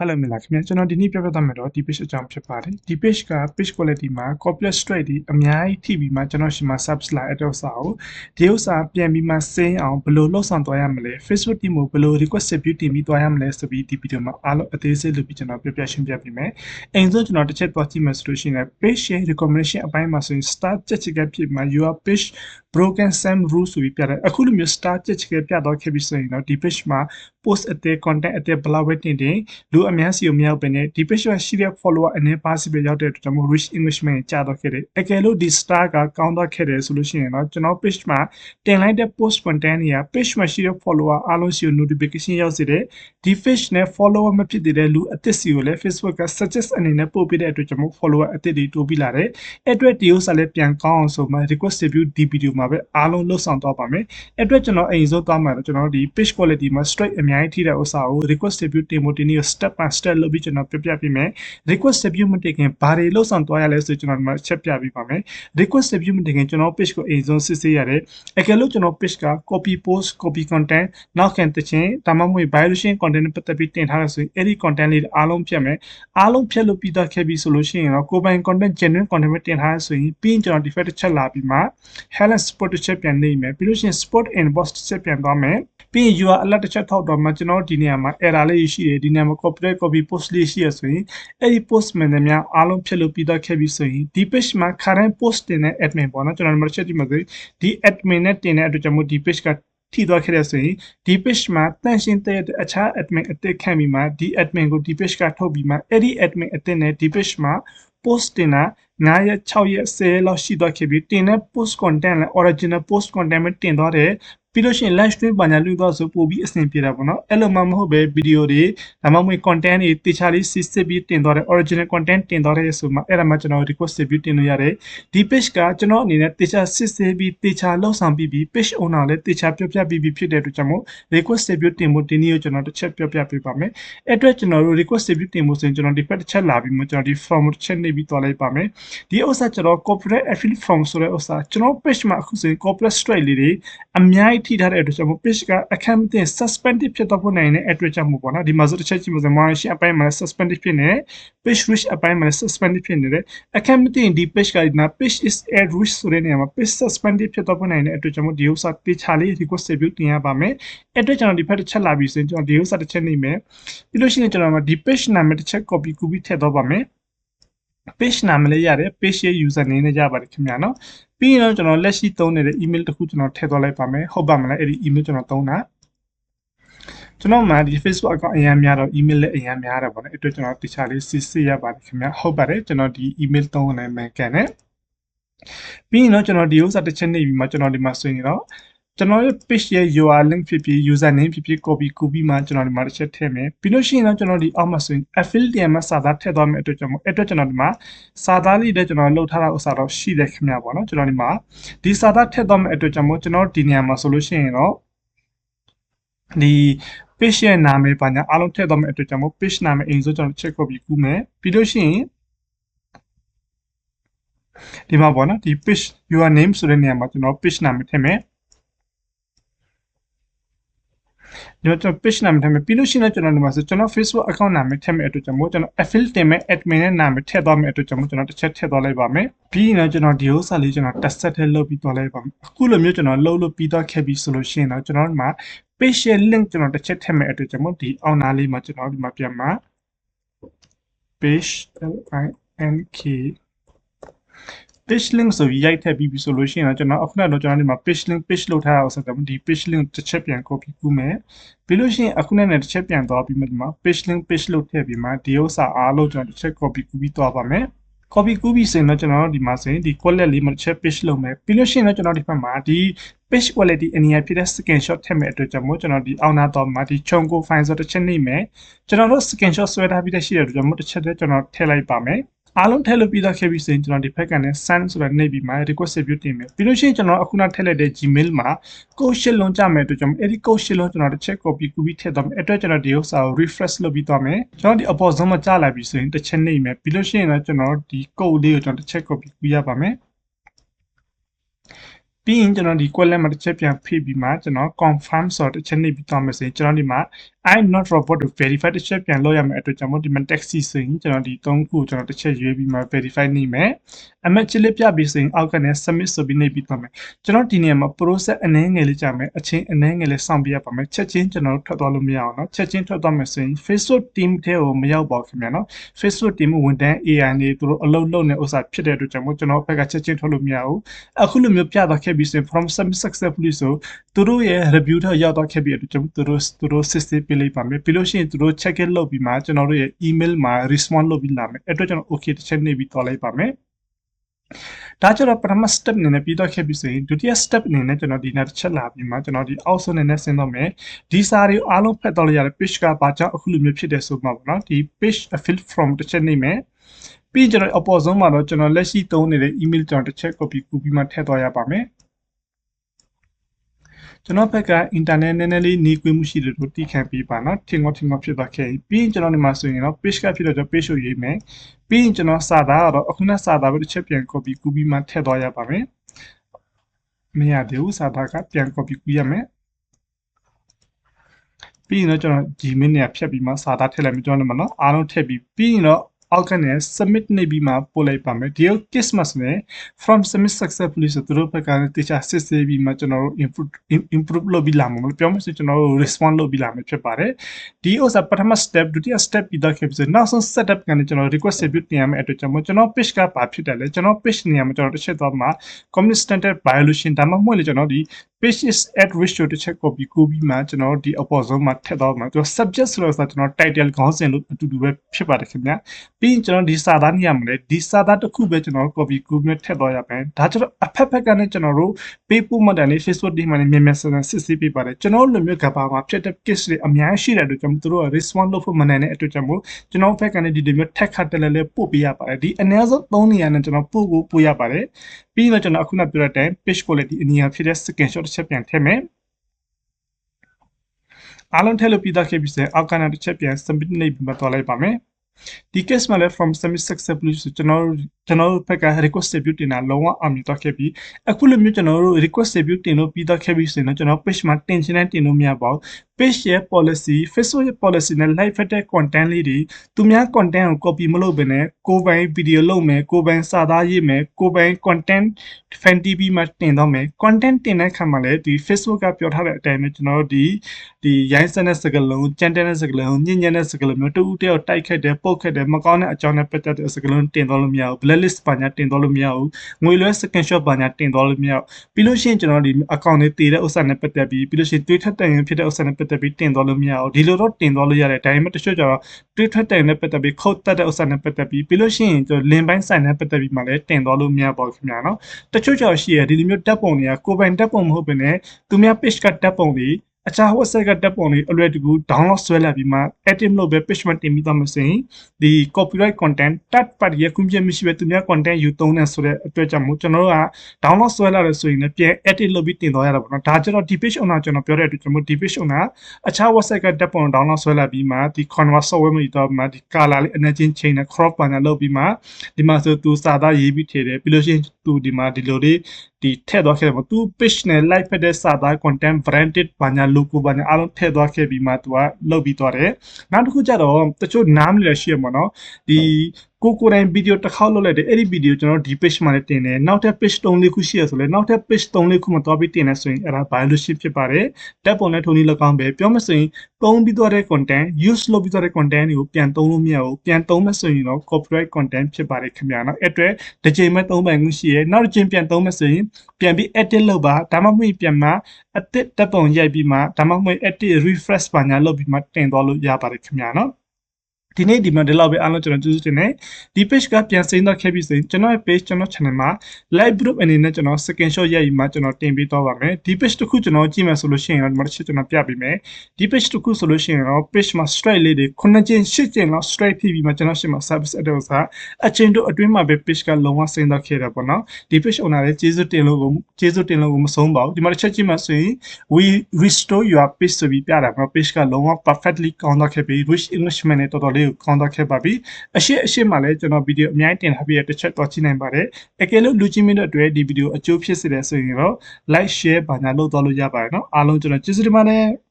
Hello မင်္ဂလာခင်ဗျာကျွန်တော်ဒီနေ့ပြပြသွားမယ်တော့ဒီ page အကြောင်းဖြစ်ပါတယ်ဒီ page က page quality မှာ copyright strike ဒီအများကြီးထိပြီးမှကျွန်တော်ရှိမှာ subs လာအတော့စာကိုဒီဥစ္စာပြန်ပြီးမှစင်းအောင်ဘယ်လိုလှုပ်ဆောင်သွားရမလဲ Facebook team ကိုဘယ်လို request view တင်ပြီးသွားရမလဲဆိုပြီးဒီ video မှာအားလုံးအသေးစိတ်လုပ်ပြီးကျွန်တော်ပြပြရှင်းပြပေးမယ်အိမ်ဆုံးကျွန်တော်တစ်ချက်သွားကြည့်မယ်ဆိုလို့ရှိရင် page share recommendation အပိုင်းမှာဆိုရင် start ချက်ချက်ကဖြစ်မှာ your page broken same rule ဆိုပြီးပြတယ်အခုလိုမျိုး start ချက်ချက်ကပြတော့ခဲ့ပြီဆိုရင်တော့ဒီ page မှာ post အသေး content အသေးဘလောက်ပဲတင်တင်လူအများစီကိုမရောက်ဘဲနဲ့ဒီ page မှာရှိတဲ့ follower အနေပါစီပဲရောက်တဲ့အတွက်ကြောင့်မို့ rich engagement ကြာတော့ခဲ့တယ်အကယ်လို့ဒီ star ကကောင်းတော့ခဲ့တယ်ဆိုလို့ရှိရင်တော့ကျွန်တော် page မှာတင်လိုက်တဲ့ post content တွေက page မှာရှိတဲ့ follower အားလုံးစီကို notification ရောက်စေတယ်ဒီ page နဲ့ follower မဖြစ်သေးတဲ့လူအသစ်စီကိုလည်း Facebook က suggest အနေနဲ့ပို့ပေးတဲ့အတွက်ကြောင့်မို့ follower အသစ်တွေတိုးပြီးလာတယ်အဲ့အတွက်ဒီဥစ္စာလည်းပြန်ကောင်းအောင်ဆိုမှ request review ဒီ video မှာပဲအားလုံးလှုပ်ဆောင်သွားပါမယ်အဲ့အတွက်ကျွန်တော်အိမ်ဆုံးသွားမှာတော့ကျွန်တော်ဒီ page quality မှာ straight အများကြီးထိတဲ့ဥစ္စာကို request review တင်ဖို့တင်ပြီး step by step လုပ်ပြီးကျွန်တော်ပြပြပေးမယ် request review မတင်ခင်ဘာတွေလှုပ်ဆောင်သွားရလဲဆိုကျွန်တော်ဒီမှာချက်ပြပေးပါမယ် request review မတင်ခင်ကျွန်တော် page ကိုအိမ်ဆုံးစစ်ဆေးရတယ်အကယ်လို့ကျွန်တော် page က copy post copy content နောက်ခံတခြင်းဒါမှမဟုတ် violation content နဲ့ပတ်သက်ပြီးတင်ထားရဆိုရင်အဲ့ဒီ content လေးအားလုံးဖြတ်မယ်အားလုံးဖြတ်လို့ပြီးသားခဲ့ပြီဆိုလို့ရှိရင်တော့ကိုပိုင် content genuine content ပဲတင်ထားရဆိုရင်ပြီးရင်ကျွန်တော် defect တစ်ချက်လာပြီးမှ Helen Sport တစ်ချက်ပြန်နေမယ်ပြီးလို့ရှိရင် Sport Inbox တစ်ချက်ပြန်သွားမယ်ပြီးရင် URL alert တစ်ချက်ထောက်တော့မှကျွန်တော်ဒီနေရာမှာ error လေးရှိတယ်ဒီနေရာမှာ copyright copy post လေးရှိရဆိုရင်အဲ့ဒီ post မှန်တယ်များအားလုံးဖြတ်လို့ပြီးသားခဲ့ပြီဆိုရင်ဒီ page မှာ current post တင်တဲ့ admin ပေါ့နော်ကျွန်တော်ဒီမှာချက်ကြည့်မှာဆိုဒီ admin နဲ့တင်တဲ့အတွက်ကြောင့်မို့ဒီ page က ထိသွားခဲ့တဲ့ဆိုရင်ဒီ page မှာတန့်ရှင်းတဲ့အခြား admin အသစ်ခံပြီးမှဒီ admin ကိုဒီ page ကထုတ်ပြီးမှအဲ့ဒီ admin အသစ်နဲ့ဒီ page မှာ post တင်တာ9ရက်6ရက်10ရက်လောက်ရှိသွားခဲ့ပြီးတင်တဲ့ post content နဲ့ original post content ပဲတင်သွားတယ် ပြီးလို့ရှိရင် live stream ပါညာလွှင့်သွားဆိုပို့ပြီးအဆင်ပြေတာပေါ့နော်အဲ့လိုမှမဟုတ်ပဲဗီဒီယိုတွေဒါမှမဟုတ် content တွေတေချာလေးစစ်စစ်ပြီးတင်သွားတယ် original content တင်သွားတယ်ဆိုမှအဲ့ဒါမှကျွန်တော် request review တင်လို့ရတယ်ဒီ page ကကျွန်တော်အနေနဲ့တေချာစစ်စစ်ပြီးတေချာလောက်ဆောင်ပြီးပြီး page owner လည်းတေချာပြောပြပြီးပြီးဖြစ်တဲ့အတွက်ကြောင့်မို့ request review တင်ဖို့ဒီနေ့ကိုကျွန်တော်တစ်ချက်ပြောပြပေးပါမယ်အဲ့အတွက်ကျွန်တော်တို့ request review တင်ဖို့ဆိုရင်ကျွန်တော်ဒီ page တစ်ချက်လာပြီးမှကျွန်တော်ဒီ form တစ်ချက်နေပြီးသွားလိုက်ပါမယ်ဒီဥစ္စာကျွန်တော် corporate affiliate form ဆိုတဲ့ဥစ္စာကျွန်တော် page မှာအခုဆိုရင် corporate strike လေးတွေအများကြီးထိထားတဲ့အတွက်ကြောင့်မို့ page ကအခက်မတင် suspended ဖြစ်တော့ဖို့နိုင်တဲ့အတွက်ကြောင့်မို့ပေါ့နော်ဒီမှာဆိုတစ်ချက်ကြည့်မစမ်းမရှင်းအပိုင်းမှာ suspended ဖြစ်နေ page reach အပိုင်းမှာ suspended ဖြစ်နေတယ်အခက်မတင်ဒီ page ကဒီနာ page is at risk ဆိုတဲ့နေရာမှာ page suspended ဖြစ်တော့ဖို့နိုင်တဲ့အတွက်ကြောင့်မို့ဒီဥစ္စာတေချာလေး request review တင်ရပါမယ်အဲ့အတွက်ကျွန်တော်ဒီဖက်တစ်ချက်လာပြီးဆိုရင်ကျွန်တော်ဒီဥစ္စာတစ်ချက်နေမယ်ပြီးလို့ရှိရင်ကျွန်တော်ဒီ page နာမည်တစ်ချက် copy ကူပြီးထည့်တော့ပါမယ် page နာမည်လေးရတယ် page ရဲ့ user name နဲ့ရပါတယ်ခင်ဗျာနော်ပြီးရင်တော့ကျွန်တော်လက်ရှိသုံးနေတဲ့ email တစ်ခုကျွန်တော်ထည့်သွားလိုက်ပါမယ်ဟုတ်ပါမလားအဲ့ဒီ email ကျွန်တော်သုံးတာကျွန်တော်မှဒီ Facebook account အရင်များတော့ email လည်းအရင်များတယ်ပေါ့နော်အဲ့အတွက်ကျွန်တော်တခြားလေးစစ်စစ်ရပါတယ်ခင်ဗျာဟုတ်ပါတယ်ကျွန်တော်ဒီ email သုံးနေမှန်ကန်တယ်ပြီးရင်တော့ကျွန်တော်ဒီဥစ္စာတစ်ချက်နေပြီးမှကျွန်တော်ဒီမှာဆိုရင်တော့ ကျွန်တော်ရဲ့ page ရဲ့ URL link ဖြစ်ဖြစ် user name ဖြစ်ဖြစ် copy ကူပြီးမှကျွန်တော်ဒီမှာတစ်ချက်ထည့်မယ်ပြီးလို့ရှိရင်တော့ကျွန်တော်ဒီအောက်မှာဆိုရင် affiliate မှာစာသားထည့်သွားမယ်အတွက်ကြောင့်မို့အတွက်ကျွန်တော်ဒီမှာစာသားလေးနဲ့ကျွန်တော်လှုပ်ထားတာဥစ္စာတော့ရှိတယ်ခင်ဗျာပေါ့နော်ကျွန်တော်ဒီမှာဒီစာသားထည့်သွားမယ်အတွက်ကြောင့်မို့ကျွန်တော်ဒီနေရာမှာဆိုလို့ရှိရင်တော့ဒီ page ရဲ့နာမည်ပါညာအားလုံးထည့်သွားမယ်အတွက်ကြောင့်မို့ page နာမည်အိမ်ဆိုကျွန်တော် check copy ကူးမယ်ပြီးလို့ရှိရင်ဒီမှာပေါ့နော်ဒီ page your name ဆိုတဲ့နေရာမှာကျွန်တော် page နာမည်ထည့်မယ်ဒီမှာ ကျွန်တော် page နာမည်ထည့်မယ်ပြီးလို့ရှိရင်ကျွန်တော်ဒီမှာဆိုကျွန်တော် Facebook account နာမည်ထည့်မယ်အတွက်ကြောင့်မို့ကျွန်တော် affiliate တင်မယ် admin နဲ့နာမည်ထည့်သွားမယ်အတွက်ကြောင့်မို့ကျွန်တော်တစ်ချက်ထည့်သွားလိုက်ပါမယ်ပြီးရင်တော့ကျွန်တော်ဒီဥစ္စာလေးကျွန်တော် test set ထည့်လုပ်ပြီးသွားလိုက်ပါမယ်အခုလိုမျိုးကျွန်တော်လုပ်လို့ပြီးသွားခဲ့ပြီဆိုလို့ရှိရင်တော့ကျွန်တော်ဒီမှာ page ရဲ့ link ကျွန်တော်တစ်ချက်ထည့်မယ်အတွက်ကြောင့်မို့ဒီအောက်နားလေးမှာကျွန်တော်ဒီမှာပြန်မှာ page l i n k page link ဆိုပြီးရိုက်ထည့်ပြီးပြီဆိုလို့ရှိရင်တော့ကျွန်တော်အခုနကတော့ကျွန်တော်ဒီမှာ page link page လုပ်ထားတာဆိုတော့ဒီ page link တစ်ချက်ပြန် copy ကူးမယ်ပြီးလို့ရှိရင်အခုနဲ့တစ်ချက်ပြန်သွားပြီးမှဒီမှာ page link page လုပ်ထည့်ပြီးမှဒီဥစ္စာအားလုံးကျွန်တော်တစ်ချက် copy ကူးပြီးသွားပါမယ် copy ကူးပြီးဆိုရင်တော့ကျွန်တော်ဒီမှာဆိုရင်ဒီ quality လေးမှာတစ်ချက် page လုပ်မယ်ပြီးလို့ရှိရင်တော့ကျွန်တော်ဒီဘက်မှာဒီ page quality အနေနဲ့ဖြစ်တဲ့ screenshot ထည့်မဲ့အတွက်ကြောင့်မို့ကျွန်တော်ဒီအောက်နာတော့မှာဒီ chunko file ဆိုတစ်ချက်နေမယ်ကျွန်တော်တို့ screenshot ဆွဲထားပြီးတဲ့ရှိတဲ့အတွက်ကြောင့်မို့တစ်ချက်တည်းကျွန်တော်ထည့်လိုက်ပါမယ် အားလုံးထည့်လို့ပြီးသားခဲ့ပြီဆိုရင်ကျွန်တော်ဒီဖက်ကနေ send ဆိုတာနှိပ်ပြီးမှ request review တင်မယ်ပြီးလို့ရှိရင်ကျွန်တော်အခုနထည့်လိုက်တဲ့ Gmail မှာ code ရှစ်လုံးကြမယ်အတွက်ကြောင့်အဲ့ဒီ code ရှစ်လုံးကျွန်တော်တစ်ချက် copy ကူပြီးထည့်သွားမယ်အဲ့အတွက်ကျွန်တော်ဒီဥစ္စာကို refresh လုပ်ပြီးသွားမယ်ကျွန်တော်ဒီအပေါ်ဆုံးမှာကြာလာပြီဆိုရင်တစ်ချက်နှိပ်မယ်ပြီးလို့ရှိရင်တော့ကျွန်တော်ဒီ code လေးကိုကျွန်တော်တစ်ချက် copy ကူရပါမယ်ပြီးရင်ကျွန်တော်ဒီ query မှာတစ်ချက်ပြန်ဖိပြီးမှကျွန်တော် confirm ဆိုတော့တစ်ချက်နှိပ်ပြီးသွားမယ်ဆိုရင်ကျွန်တော်ဒီမှာ I'm not robot ကို verify တစ်ချက်ပြန်လုပ်ရမယ်အတွက်ကျွန်တော်ဒီမှာ taxi ဆိုရင်ကျွန်တော်ဒီ၃ခုကျွန်တော်တစ်ချက်ရွေးပြီးမှ verify နေမယ်အမက်ချစ်လေးပြပြီးဆိုရင်အောက်ကနေ submit ဆိုပြီးနေပြီးသွားမယ်ကျွန်တော်ဒီနေရာမှာ process အနည်းငယ်လေးကြာမယ်အချင်းအနည်းငယ်လေးစောင့်ပြရပါမယ်ချက်ချင်းကျွန်တော်တို့ထွက်သွားလို့မရအောင်နော်ချက်ချင်းထွက်သွားမယ်ဆိုရင် Facebook team ထဲကိုမရောက်ပါဘူးခင်ဗျာနော် Facebook team ဝန်တန်း AI နေသူတို့အလုပ်လုပ်နေဥစ္စာဖြစ်တဲ့အတွက်ကြောင့်ကျွန်တော်ဘက်ကချက်ချင်းထွက်လို့မရဘူးအခုလိုမျိုးပြသွားခဲ့ပြီးဆိုရင် from submit successfully ဆိုသူတို့ရဲ့ review ထဲရောက်သွားခဲ့ပြီးအတွက်ကျွန်တော်တို့သူတို့ system ပေးလိုက်ပါမယ်ပြီးလို့ရှိရင်သူတို့ check in လုပ်ပြီးမှကျွန်တော်တို့ရဲ့ email မှာ respond လုပ်ပြီးလာမယ်အဲ့တော့ကျွန်တော် okay တစ်ချက်နေပြီးသွားလိုက်ပါမယ်ဒါကြတော့ပထမ step အနေနဲ့ပြီးတော့ခဲ့ပြီဆိုရင်ဒုတိယ step အနေနဲ့ကျွန်တော်ဒီနေ့တစ်ချက်လာပြီးမှကျွန်တော်ဒီအောက်ဆုံးအနေနဲ့ဆင်းတော့မယ်ဒီစာတွေအားလုံးဖတ်တော့ရတဲ့ page ကဘာကြောင့်အခုလိုမျိုးဖြစ်တယ်ဆိုမှပေါ့နော်ဒီ page fill from တစ်ချက်နေမယ်ပြီးကျွန်တော်အပေါ်ဆုံးမှာတော့ကျွန်တော်လက်ရှိသုံးနေတဲ့ email ကျွန်တော်တစ်ချက် copy ကူပြီးမှထည့်သွားရပါမယ် ကျွန်တော်ဘက်က internet နည်းနည်းလေးနေကွေးမှုရှိတယ်လို့တီးခံပေးပါနော်ထင်ကောထင်ကောဖြစ်သွားခဲ့ပြီးရင်ကျွန်တော်ဒီမှာဆိုရင်တော့ page ကဖြစ်တော့ကျွန်တော် page ကိုရေးမယ်ပြီးရင်ကျွန်တော်စာသားကတော့အခုနစာသားပဲတစ်ချက်ပြန် copy ကူပြီးမှထည့်သွားရပါမယ်မရသေးဘူးစာသားကပြန် copy ကူရမယ်ပြီးရင်တော့ကျွန်တော် Gmail နဲ့ဖြတ်ပြီးမှစာသားထည့်လိုက်မယ်ကျွန်တော်လည်းမနော်အားလုံးထည့်ပြီးပြီးရင်တော့ အောက်ကနေ submit နေပြီးမှပို့လိုက်ပါမယ်ဒီ case မှာဆိုရင် from submit successfully ဆိုသူတို့ဘက်ကတေချာစစ်ဆေးပြီးမှကျွန်တော်တို့ improve improve လုပ်ပြီးလာမှာမလို့ပြောမှဆိုကျွန်တော်တို့ respond လုပ်ပြီးလာမှာဖြစ်ပါတယ်ဒီဥစ္စာပထမ step ဒုတိယ step ပြီးတော့ခဲ့ပြီးနောက်ဆုံး setup ကနေကျွန်တော် request submit တင်ရမယ့်အတွက်ကြောင့်မို့ကျွန်တော် page ကဘာဖြစ်တယ်လဲကျွန်တော် page နေရာမှာကျွန်တော်တစ်ချက်သွားမှာ community standard violation ဒါမှမဟုတ်လေကျွန်တော်ဒီ page is at ratio တစ်ချက် copy ကိုပြီးမှကျွန်တော်ဒီအပေါ်ဆုံးမှာထည့်တော့မှာသူ subject ဆိုတော့ကျွန်တော် title ခေါင်းစဉ်လို့အတူတူပဲဖြစ်ပါတယ်ခင်ဗျာပြီးရင်ကျွန်တော်ဒီစာသားနေရာမှာလေဒီစာသားတစ်ခုပဲကျွန်တော် copy ကိုပြီးထည့်တော့ရမယ်ဒါကျတော့အဖက်ဖက်ကနဲ့ကျွန်တော်တို့ page ပို့မှတ်တယ်လေ Facebook ဒီမှာနေမြန်မြန်ဆန်ဆန်စစ်ဆေးပေးပါတယ်ကျွန်တော်လိုမျိုးကဘာမှာဖြစ်တဲ့ case တွေအများကြီးရှိတဲ့အတွက်ကျွန်တော်တို့က respond လုပ်ဖို့မနိုင်တဲ့အတွက်ကြောင့်မို့ကျွန်တော်ဘက်ကနေဒီလိုမျိုး tag ခတ်တယ်လေပို့ပေးရပါတယ်ဒီအနည်းဆုံး3နေရာနဲ့ကျွန်တော်ပို့ကိုပို့ရပါတယ် ပြီးတော့ကျွန်တော်အခုနပြောတဲ့အတိုင်း page quality အနည်းငယ်ဖြစ်တဲ့ screenshot တစ်ချက်ပြန်ထည့်မယ်အားလုံးထည့်လို့ပြီးသားခဲ့ပြီဆိုရင်အောက်ကနာတစ်ချက်ပြန် submit နေပြီးမှသွားလိုက်ပါမယ်ဒီ case မှာလည်း from submit successfully ဆိုကျွန်တော်တို့ကျွန်တော်တို့ဘက်က request review တင်တာလုံးဝအောင်မြင်သွားခဲ့ပြီအခုလိုမျိုးကျွန်တော်တို့ request review တင်လို့ပြီးသွားခဲ့ပြီဆိုရင်တော့ကျွန်တော် page မှာတင်ချင်တဲ့တင်လို့မရပါဘူး page ရဲ့ policy Facebook ရဲ့ policy နဲ့ live ဖက်တဲ့ content လေးတွေသူများ content ကို copy မလုပ်ဘဲနဲ့ကိုယ်ပိုင် video လုပ်မယ်ကိုယ်ပိုင်စာသားရေးမယ်ကိုယ်ပိုင် content fan TV မှာတင်တော့မယ် content တင်တဲ့အခါမှာလည်းဒီ Facebook ကပြောထားတဲ့အတိုင်းပဲကျွန်တော်တို့ဒီဒီရိုင်းစက်တဲ့စကားလုံးကြမ်းတဲ့စကားလုံးညဉ့်ညံ့တဲ့စကားလုံးမျိုးတူတူတယောက်တိုက်ခတ်တယ်ပုတ်ခတ်တယ်မကောင်းတဲ့အကြောင်းနဲ့ပတ်သက်တဲ့စကားလုံးတင်တော့လို့မရဘူး blacklist ပါညာတင်တော့လို့မရဘူးငွေလွှဲ screenshot ပါညာတင်တော့လို့မရဘူးပြီးလို့ရှိရင်ကျွန်တော်ဒီ account တွေတည်တဲ့ဥစ္စာနဲ့ပတ်သက်ပြီးပြီးလို့ရှိရင်တွေးထက်တိုင်ရင်ဖြစ်တဲ့ဥစ္စာနဲ့ပတ်သက်ပြီးတင်တော့လို့မရဘူးဒီလိုတော့တင်တော့လို့ရတယ်ဒါပေမဲ့တချို့ကျတော့တွေးထက်တိုင်နဲ့ပတ်သက်ပြီးခုတ်တက်တဲ့ဥစ္စာနဲ့ပတ်သက်ပြီးပြီးလို့ရှိရင်ကျွန်တော် link ပိုင်း site နဲ့ပတ်သက်ပြီးမှလည်းတင်တော့လို့မရပါဘူးခင်ဗျာနော်တချို့ကျတော့ရှိရဒီလိုမျိုးတက်ပုံတွေကကိုယ်ပိုင်တက်ပုံမဟုတ်ဘဲနဲ့သူများ page ကတက်ပုံတွေ အခြား website ကတက်ပုံတွေအလွယ်တကူ download ဆွဲလာပြီးမှ edit လုပ်ပဲ page မှာတင်ပြီးသွားမှဆိုရင်ဒီ copyright content third party ရဲ့ခွင့်ပြုချက်မရှိဘဲသူများ content ယူသုံးနေဆိုတဲ့အတွက်ကြောင့်မို့ကျွန်တော်တို့က download ဆွဲလာတယ်ဆိုရင်လည်းပြန် edit လုပ်ပြီးတင်သွားရတာပေါ့နော်ဒါကြတော့ဒီ page owner ကျွန်တော်ပြောတဲ့အတွက်ကျွန်တော်ဒီ page owner အခြား website ကတက်ပုံ download ဆွဲလာပြီးမှဒီ convert software မှာယူတော့မှဒီ color လေး energy change နဲ့ crop ပါညာလုပ်ပြီးမှဒီမှာဆိုသူစာသားရေးပြီးထည့်တယ်ပြီးလို့ရှိရင် သူဒီမှာဒီလိုလေးဒီထည့်သွားခဲ့တယ်ပေါ့သူ page နဲ့ live ဖက်တဲ့စာသား content branded ဘာညာ logo ဘာညာအားလုံးထည့်သွားခဲ့ပြီးမှသူကလုပ်ပြီးသွားတယ်နောက်တစ်ခုကျတော့တချို့နားမလည်ရှိရမှာနော်ဒီ ကိုကိုယ်တိုင်ဗီဒီယိုတစ်ခေါက်လုပ်လိုက်တယ်အဲ့ဒီဗီဒီယိုကျွန်တော်ဒီ page မှာလည်းတင်တယ်နောက်ထပ် page 3လေးခုရှိရဆိုလဲနောက်ထပ် page 3လေးခုမှာသွားပြီးတင်နေဆိုရင်အဲ့ဒါ violation ဖြစ်ပါတယ်တက်ပုံနဲ့ထုံးနည်း၎င်းပဲပြောမစရင်သုံးပြီးသွားတဲ့ content use လုပ်ပြီးသွားတဲ့ content တွေကိုပြန်သုံးလို့မရဘူးပြန်သုံးမဆိုရင်တော့ copyright content ဖြစ်ပါတယ်ခင်ဗျာနော်အဲ့အတွက်တစ်ချိန်မဲ့သုံးပိုင်မှုရှိရနောက်တစ်ချိန်ပြန်သုံးမဆိုရင်ပြန်ပြီး edit လုပ်ပါဒါမှမဟုတ်ပြန်မှအသစ်တက်ပုံရိုက်ပြီးမှဒါမှမဟုတ် edit refresh ပါညာလုပ်ပြီးမှတင်သွားလို့ရပါတယ်ခင်ဗျာနော် ဒီနေ့ဒီမှာဒီလောက်ပဲအားလုံးကျွန်တော်ကျေးဇူးတင်တယ်ဒီ page ကပြန်စိမ့်တော့ခဲ့ပြီဆိုရင်ကျွန်တော်ရဲ့ page ကျွန်တော် channel မှာ live group အနေနဲ့ကျွန်တော် screenshot ရိုက်ပြီးမှကျွန်တော်တင်ပေးသွားပါမယ်ဒီ page တစ်ခုကျွန်တော်ကြည့်မယ်ဆိုလို့ရှိရင်တော့ဒီမှာတစ်ချက်ကျွန်တော်ပြပေးမယ်ဒီ page တစ်ခုဆိုလို့ရှိရင်တော့ page မှာ strike လေးတွေခုနှစ်ကျင်းရှစ်ကျင်းလောက် strike ဖြစ်ပြီးမှကျွန်တော်ရှင်းမှာ service address ကအချင်းတို့အတွင်းမှာပဲ page ကလုံးဝစိမ့်တော့ခဲ့တာပေါ့နော်ဒီ page owner လည်းကျေးဇူးတင်လို့ကိုကျေးဇူးတင်လို့ကိုမဆုံးပါဘူးဒီမှာတစ်ချက်ကြည့်မှဆိုရင် we restore your page ဆိုပြီးပြတာပေါ့ page ကလုံးဝ perfectly ကောင်းတော့ခဲ့ပြီး rich englishman နဲ့တော်တော်လေးလေးကိုခေါင်းသွားခဲ့ပါပြီအရှိအရှိမှလည်းကျွန်တော်ဗီဒီယိုအများကြီးတင်ထားပြီးတစ်ချက်တော့ကြည့်နိုင်ပါတယ်အကယ်လို့လူချင်းမင်းတို့အတွက်ဒီဗီဒီယိုအကျိုးဖြစ်စေတယ်ဆိုရင်တော့ like share ဘာညာလုပ်သွားလို့ရပါတယ်နော်အားလုံးကျွန်တော်ကျေးဇူးတင်ပါတယ်